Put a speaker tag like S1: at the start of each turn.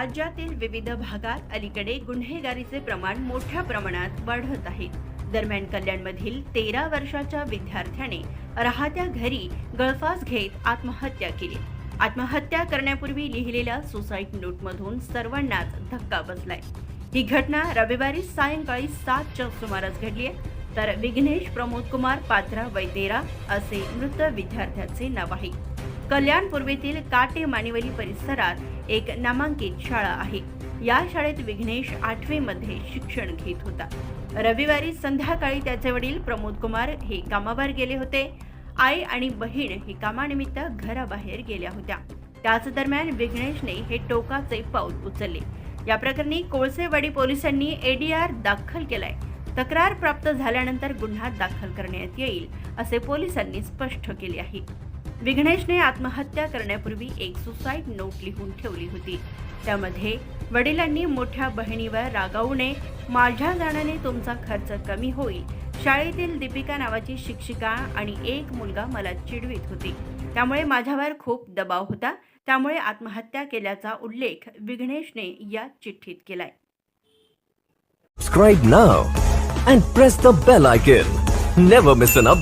S1: राज्यातील विविध भागात अलीकडे गुन्हेगारीचे प्रमाण मोठ्या प्रमाणात वाढत आहे. दरम्यान कल्याणमधील तेरा वर्षाच्या विद्यार्थ्याने राहत्या घरी गळफास घेत आत्महत्या केली. आत्महत्या करण्यापूर्वी लिहिलेल्या सुसाईड नोटमधून सर्वांनाच धक्का बसलाय. ही घटना रविवारी सायंकाळी सातच्या सुमारास घडली आहे. तर विघ्नेश प्रमोद कुमार पात्रा वैतेरा असे मृत विद्यार्थ्याचे नाव आहे. कल्याण पूर्वेतील काटे मानिवली परिसरात एक नामांकित शाळा आहे. या शाळेत विघ्नेश आठवीमध्ये शिक्षण घेत होता. रविवारी संध्याकाळी त्याचे वडील प्रमोद कुमार हे कामावर गेले होते. आई आणि बहीण ही कामानिमित्त घराबाहेर गेल्या होत्या. त्याच दरम्यान विघ्नेशने हे टोकाचे पाऊल उचलले. या प्रकरणी कोळसेवाडी पोलिसांनी एडीआर दाखल केलाय. तक्रार प्राप्त झाल्यानंतर गुन्हा दाखल करण्यात येईल असे पोलिसांनी स्पष्ट केले आहे. विघ्नेशने आत्महत्या करण्यापूर्वी एक सुसाईड नोट लिहून ठेवली होती त्यामध्ये वडिलांनी मोठ्या बहिणीवर रागावू नये माझ्या जाण्याने तुमचा खर्च कमी होईल शाळेतील दीपिका नावाची शिक्षिका आणि एक मुलगा मला चिडवीत होती त्यामुळे माझ्यावर खूप दबाव होता त्यामुळे आत्महत्या केल्याचा उल्लेख विघ्नेशने या चिठ्ठीत केलाय
S2: Subscribe now and press the bell icon. Never miss an update.